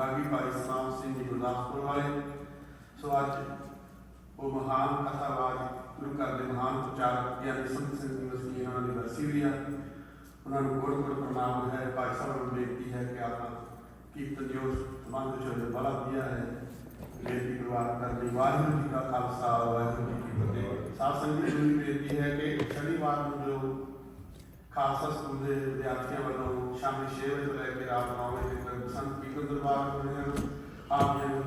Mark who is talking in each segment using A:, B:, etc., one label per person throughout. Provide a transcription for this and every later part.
A: ਰਾਗੀ ਭਾਈ ਸਤਨਾਮ ਸਿੰਘ ਗੁਰਦਾਸਪੁਰ ਵਾਲੇ। ਸੋ ਅੱਜ ਉਹ ਮਹਾਨ ਕਥਾਵਾਦ, ਗੁਰੂ ਘਰ ਦੇ ਮਹਾਨ ਪ੍ਰਚਾਰਕ ਗਿਆਨੀ ਸੰਤ ਸਿੰਘ ਯੂਨੀਵਰਸਿਟੀ ਇਹਨਾਂ ਦੀ ਵਰਸੀ ਵੀ ਆ। ਉਹਨਾਂ ਨੂੰ ਕੋਟ ਕੋਟ ਪ੍ਰਣਾਮ ਹੈ। ਭਾਈ ਸਾਹਿਬ ਨੂੰ ਬੇਨਤੀ ਹੈ ਕਿ ਆਪਣਾ ਕੀਰਤਨ ਜੋ ਸੰਬੰਧ ਜੋ ਬੜਾ ਵਧੀਆ ਹੈ। ਬੇਨਤੀ ਪਰਿਵਾਰ ਕਰਦੀ ਵਾਹਿਗੁਰੂ ਜੀ ਕਾ ਖਾਲਸਾ, ਵਾਹਿਗੁਰੂ ਜੀ ਕੀ ਫਤਿਹ। ਸਾਧ ਸੰਗਤ ਨੂੰ ਬੇਨਤੀ ਹੈ ਕਿ ਸ਼ਨੀਵਾਰ ਨੂੰ ਜੋ ਖਾਲਸਾ ਸਕੂਲ ਦੇ ਵਿਦਿਆਰਥੀਆਂ ਵੱਲੋਂ ਸ਼ਾਮੀ 6 ਵਜੇ ਤੋਂ ਲੈ ਕੇ ਰਾਤ 9 ਵਜੇ ਤੱਕ ਸੰਤ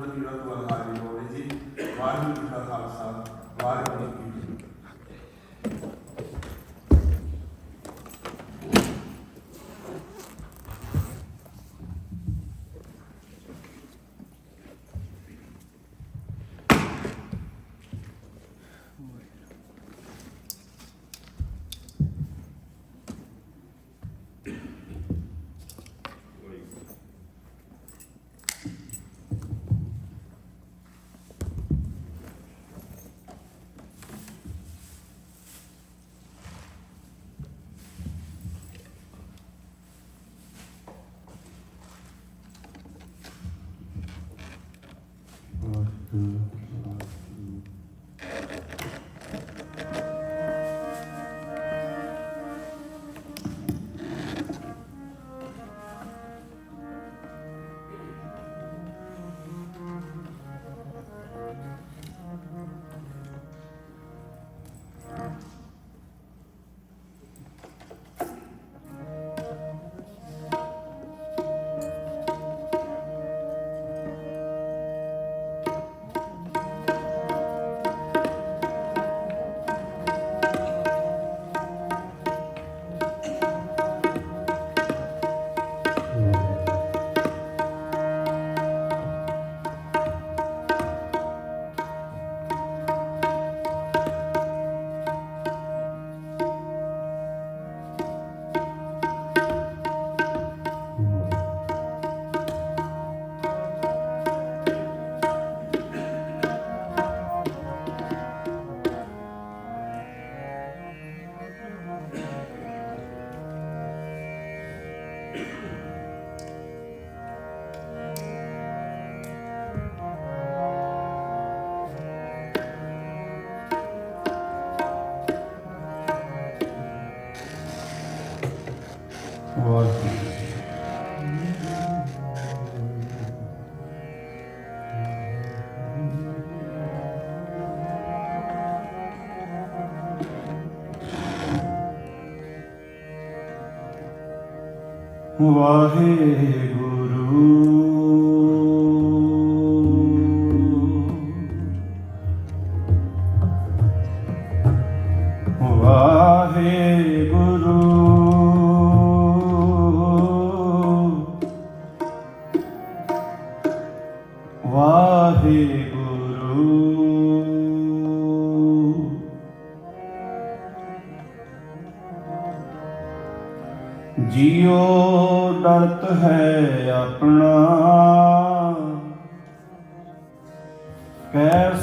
A: ਵਾਹਿਗੁਰੂ।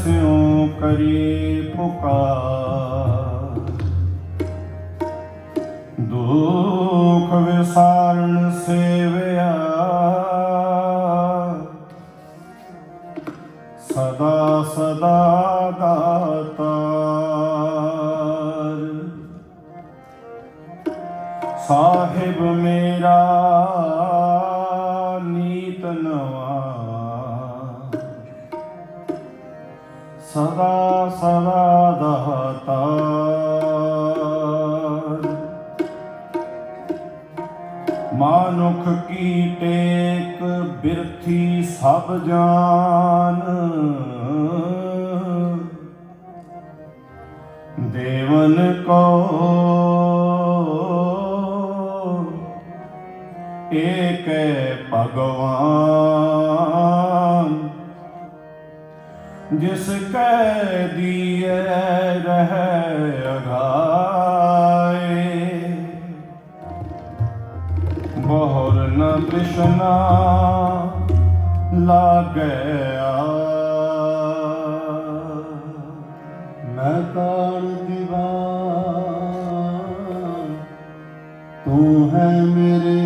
B: ਕੈਸਿਉ ਕਰੀ ਪੁਕਾਰ। ਦੁਖ ਵਿਸਾਰਨ ਸੇਵਿਆ। ਸਦਾ ਸਦਾ ਦਾਤਾਰ। ਸਾਹਿਬ ਮੇ ਸਦਾ ਸਦਾ ਦਾਤਾਰ ਮਾਨੁਖ ਕੀ ਟੇਕ ਬਿਰਥੀ ਸਭ ਜਾਨ। ਦੇਵਨ ਕੋ ਏਕੈ ਭਗਵਾਨ। ਜਿਸ ਕੈ ਦੀਏ ਰਹਿ ਅਗਾਏ। ਬਹੁਰ ਨ ਤ੍ਰਿਸ਼ਨਾ ਲਾਗਿਆ ਮੈਂ ਕਾਲ ਦੀਵਾਨ, ਤੂੰ ਹੈ ਮੇਰੇ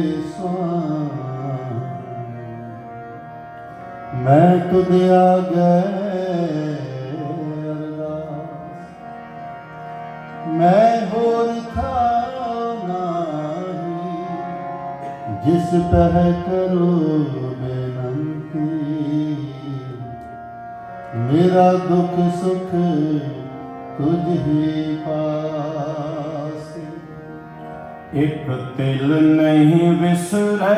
B: ਮੈਂ ਤੁਧ ਆਗੇ ਅਰਦਾਸ। ਮੈਂ ਹੋਰ ਥਾਂ ਨਹੀਂ, ਜਿਸ ਪਹਿ ਕਰੋ ਬੇਨੰਤੀ ਮੇਰਾ ਦੁੱਖ ਸੁਖ ਤੁਝ ਹੀ ਪਾਸ। ਇੱਕ ਤਿਲ ਨਹੀਂ ਵਿਸਰੈ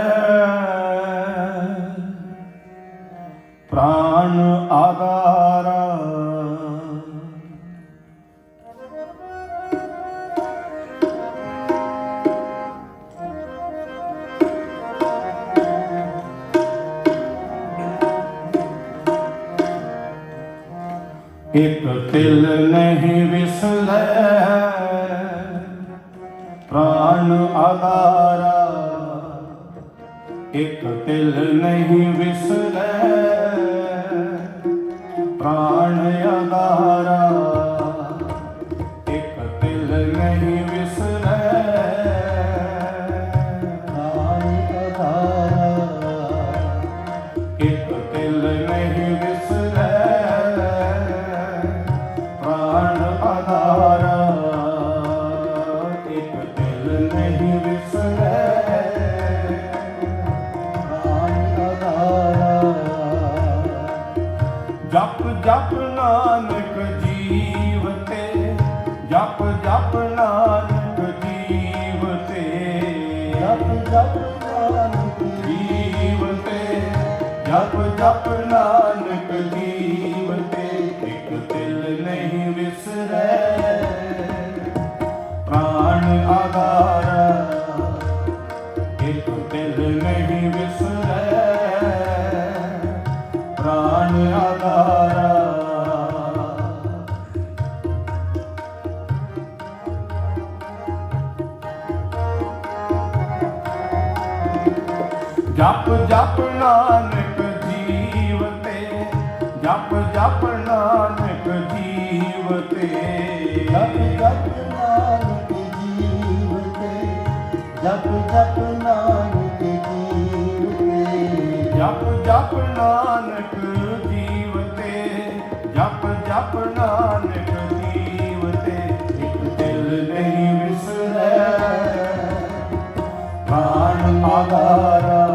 B: ਪ੍ਰਾਨ ਆਧਾਰਾ। ਇੱਕ ਤਿਲ ਨਹੀਂ ਵਿਸਰੈ ਪ੍ਰਾਨ ਆਧਾਰਾ। ਇੱਕ ਤਿਲ ਨਹੀਂ ਵਿਸਰੈ ਜਪ ਜਪ ਨਾਨਕ ਜੀਵ ਤੇ ਇੱਕ ਤਿਲ ਨਹੀਂ ਵਿਸਰੈ। ਪ੍ਰਾਣ ਆਧਾਰਾ, ਇੱਕ ਤਿਲ ਨਹੀਂ ਵਿਸਰੈ। ਪ੍ਰਾਣ ਆਧਾਰਾ। ਜਪ ਜਪ ਨਾਨਕ ਜਪ ਜਪ ਨਾਨਕ ਜੀਵ ਤੇ ਜਪ ਜਪ ਨਾਨਕ ਜੀਵ ਤੇ ਜਪ ਜਪ ਨਾਨਕ ਜੀਵ ਤੇ ਜਪ ਜਪ ਨਾਨਕ ਜੀਵ ਤੇ ਜਪ ਜਪ ਨਾਨਕ ਜੀਵ ਤੇ ਇੱਕ ਦਿਲ ਨਹੀਂ ਵਿਸਰੈ। ਪ੍ਰਾਣ ਆਧਾਰਾ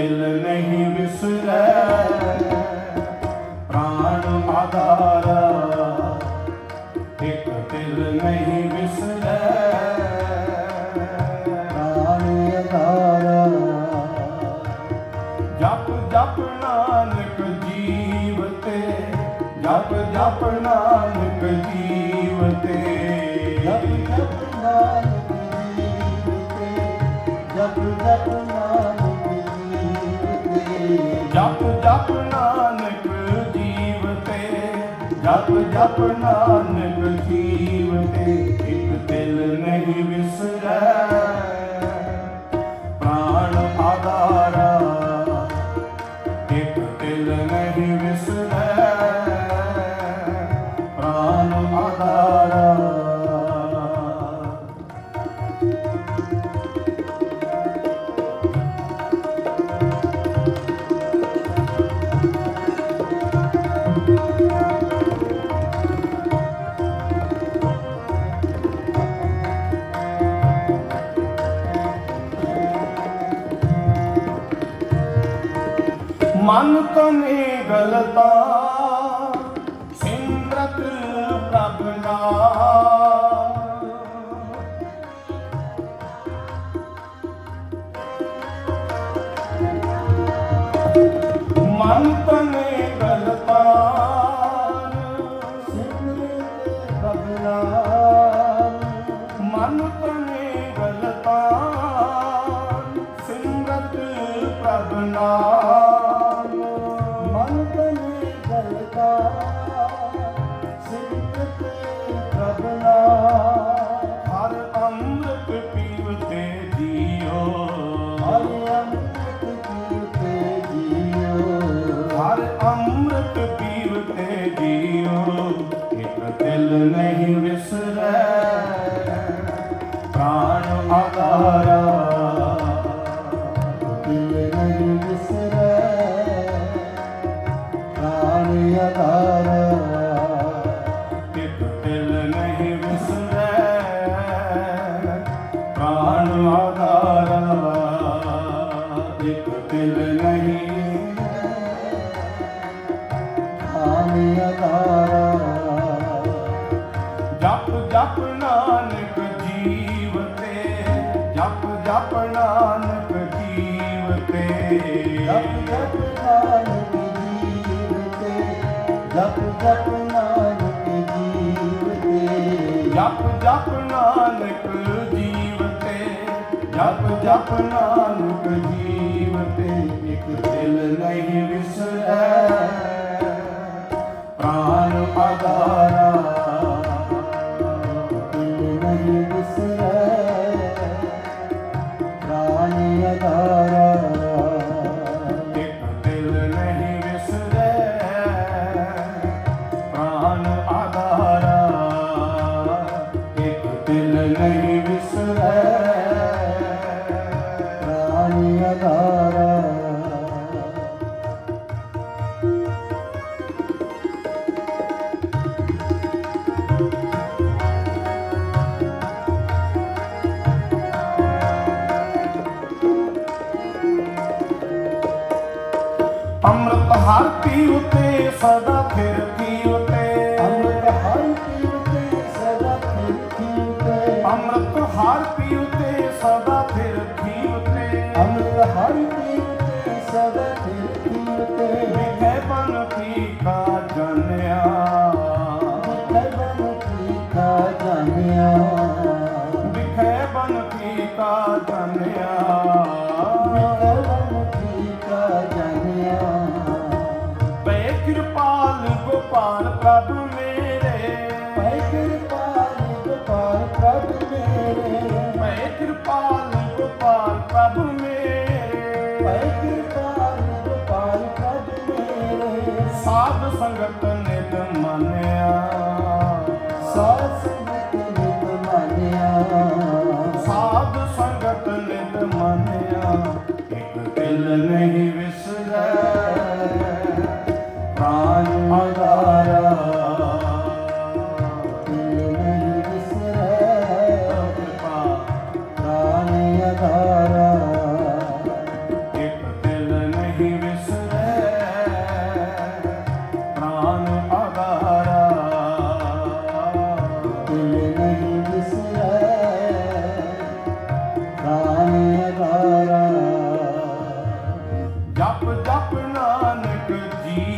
B: ਦਿਲ ਨਹੀਂ ਵਿਸਰੈ, ਪ੍ਰਾਣ ਆਧਾਰਾ। ਇੱਕ ਦਿਲ ਨਹੀਂ ਵਿਸਰੈ, ਪ੍ਰਾਣ ਆਧਾਰਾ। ਜਪ ਜਪ ਨਾਨਕ ਜੀਵ ਤੇ, ਜਪ ਜਪ ਨਾਨਕ ਜੀਵ ਤੇ। ਜਪ ਜਪ ਨਾਨਕ ਜੀਵ ਤੇ, ਜਪ ਜਪ ਜਪ ਜਪ ਨਾਨਕ ਜੀਵ ਤੇ, ਜਪ ਜਪ ਨਾਨਕ ਜੀਵ ਤੇ, ਇੱਕ ਦਿਲ ਨਹੀਂ ਵਿਸਰੈ। ਪ੍ਰਾਣ ਆਧਾਰਾ ਮਨ ਤਨੇ ਗਲਤਾ ਸਿਮਰਤ ਪ੍ਰਭ ਨਾਮ ਮਨ ਤਨੇ ਗਲਤਾ ਸਿਮਰਤ ਪ੍ਰਭ ਨਾਮ ਮਨ ਤਨੇ ਗਲਤਾ ਸਿਮਰਤ ਪ੍ਰਭ ਨਾਮ ਆਧਾਰਨ ਆਧਾਰਨ ਇੱਕ ਤਿਲ ਨਹੀਂ ਆਨੇ ਆਧਾਰਨ ਜਪ ਜਪ ਨਾਨਕ ਜੀਵ ਤੇ ਜਪ ਜਪ ਨਾਨਕ ਜੀਵ ਤੇ। ਜਪ ਜਪ ਨਾਨਕ ਜੀਵ ਤੇ ਜਪ ਜਪ ਨਾਨਕ ਜੀਵ ਤੇ। ਜਪ ਜਪ ਨਾਨਕ ਜਪ ਜਪ ਨਾਨਕ ਜੀਵ ਤੇ ਇਕ ਦਿਲ ਨਹੀਂ ਵਿਸਰੈ। ਪ੍ਰਾਨ ਆਧਾਰਾ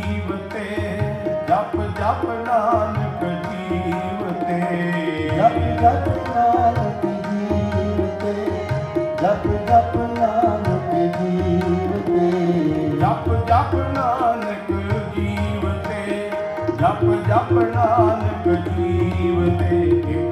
B: ਜੀਵਤੇ ਜਪ ਜਪ ਨਾਨਕ ਜੀਵਤੇ। ਜਪ ਜਪ ਨਾਨਕ ਜੀਵਤੇ ਜਪ ਜਪ ਨਾਨਕ ਜੀਵਤੇ। ਜਪ ਜਪ ਨਾਨਕ ਜੀਵਤੇ ਜਪ ਜਪ ਨਾਨਕ ਜੀਵਤੇ।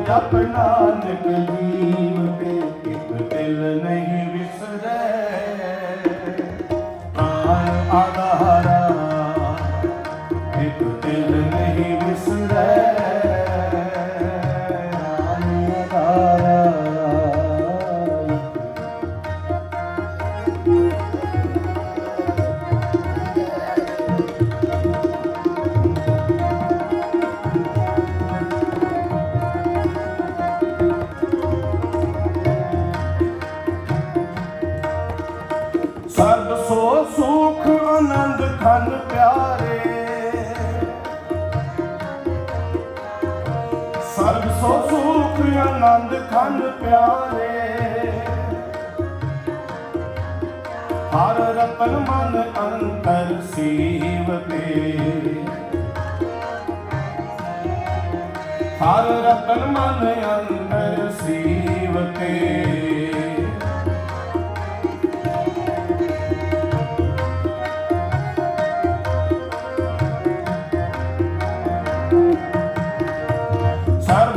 C: ਜਪ ਜਪ
B: ਜੀਵ ਤੇ ਇੱਕ ਦਿਲ ਨਹੀਂ ਸਰਬ ਸੋ ਸੁਖ ਆਨੰਦ ਖਨ ਪਿਆਰੇ। ਹਰ ਰਤਨ ਮਨ ਅੰਤਰ ਸੀਵਤੇ ਹਰ ਰਤਨ ਮਨ ਅੰਤਰ ਸੀਵਤੇ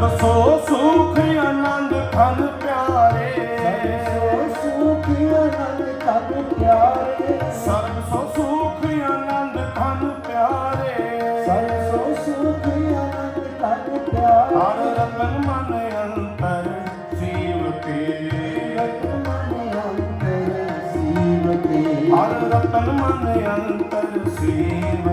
B: ਸਰਬ ਸੁਖ ਆਨੰਦ ਖਨ ਪਿਆਰੇ।
C: ਸੋ ਸੁਖ ਆਨੰਦ ਤਨ ਪਿਆਰੇ।
B: ਸਰਬ ਸੋ ਸੁਖ ਆਨੰਦ ਖਨ ਪਿਆਰੇ
C: ਸਰ ਸੋ ਸੁਖ ਆਨੰਦ ਤਨ ਪਿਆਰੇ
B: ਹਰ ਰਤਨ ਮਨ ਅੰਤਰ ਜੀਵ ਕੇ।
C: ਮਨ ਅੰਤਰ ਸੀਵਤੇ
B: ਹਰ ਰਤਨ ਮਨ ਅੰਤਰ ਸੀਵ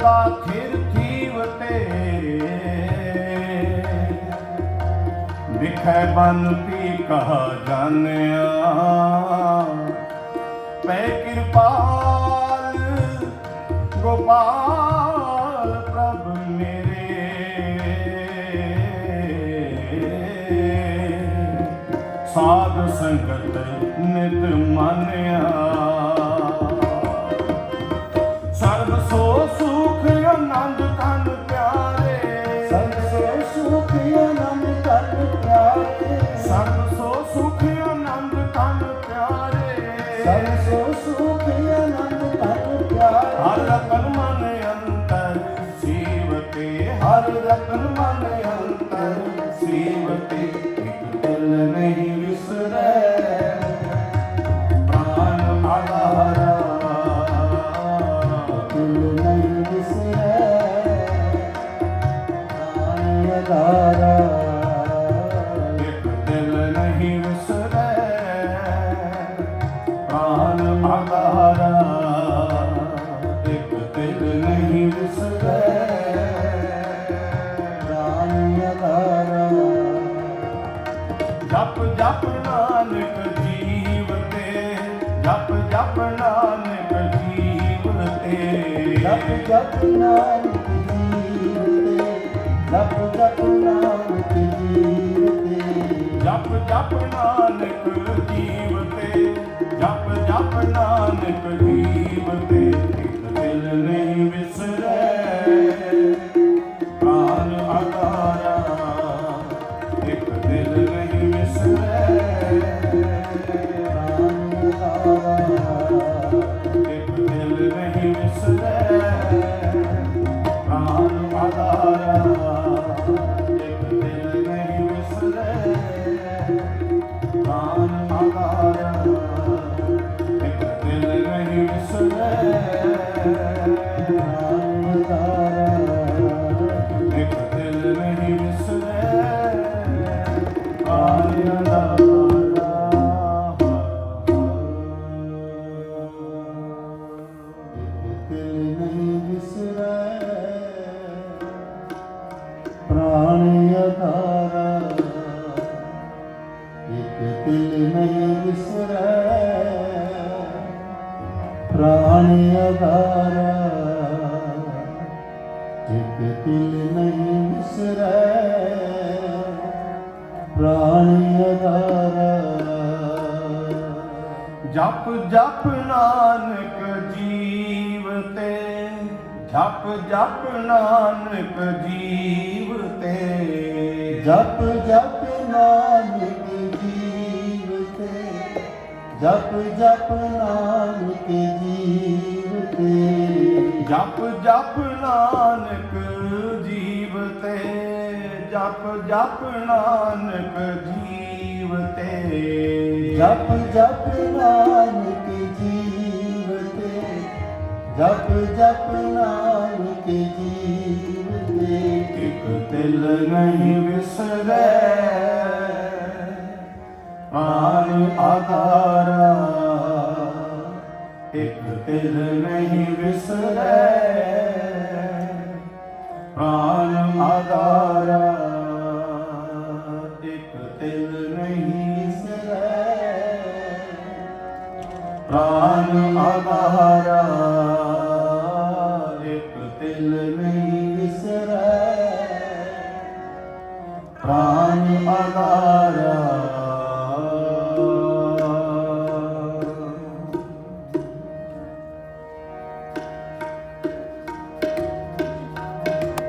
B: ਪੀਵਤੇ ਸਦਾ ਖਿਰ ਥੀਵਤੇ ਵਿਖੈ ਬਨ ਪੀ ਕਹਾ ਜਾਣਿਆ। ਪੈ ਕਿਰਪਾਲ, ਗੋਪਾਲ ਪ੍ਰਭ ਮੇਰੇ। ਸਾਧ ਸੰਗਤ ਨਿਤ ਮਾਨਿਆ ਜਪ ਜਪ ਨਾਨਕ ਜੀਵ ਤੇ। ਜਪ ਜਪ ਨਾਨਕ
C: ਜੀਵਤੇ ਜਪ ਜਪ ਨਾਨਕ ਜੀਵਤੇ
B: ਜਪ ਜਪ ਨਾਨਕ ਜੀਵ ਤੇ। ਜਪ ਜਪ ਨਾਨਕ ਜੀਵ ਤੇ। ਇੱਕ ਦਿਲ ਨਹੀਂ ਜਪ ਜਪ ਨਾਨਕ ਜੀਵ ਤੇ ਜਪ ਜਪ ਨਾਨਕ ਜੀਵ ਤੇ।
C: ਜਪ ਜਪ ਨਾਨਕ ਜੀਵ ਤੇ ਜਪ ਜਪ ਨਾਨਕ ਜੀਵ ਤੇ।
B: ਜਪ ਜਪ ਨਾਨਕ ਜੀਵ ਤੇ ਜਪ ਜਪ ਨਾਨਕ ਜੀਵ ਤੇ।
C: ਜਪ ਜਪ ਨਾਨਕ ਜੀਵ ਤੇ। ਜਪ ਜਪ ਨਾਨਕ ਜੀਵ ਤੇ।
B: ਇਕ ਦਿਲ ਨਹੀਂ ਵਿਸਰੈ। ਆਨ ਆਧਾਰਾ। ਇਕ ਦਿਲ ਨਹੀਂ ਵਿਸਰੈ। ਪ੍ਰਾਨ ਆਧਾਰਾ। আমার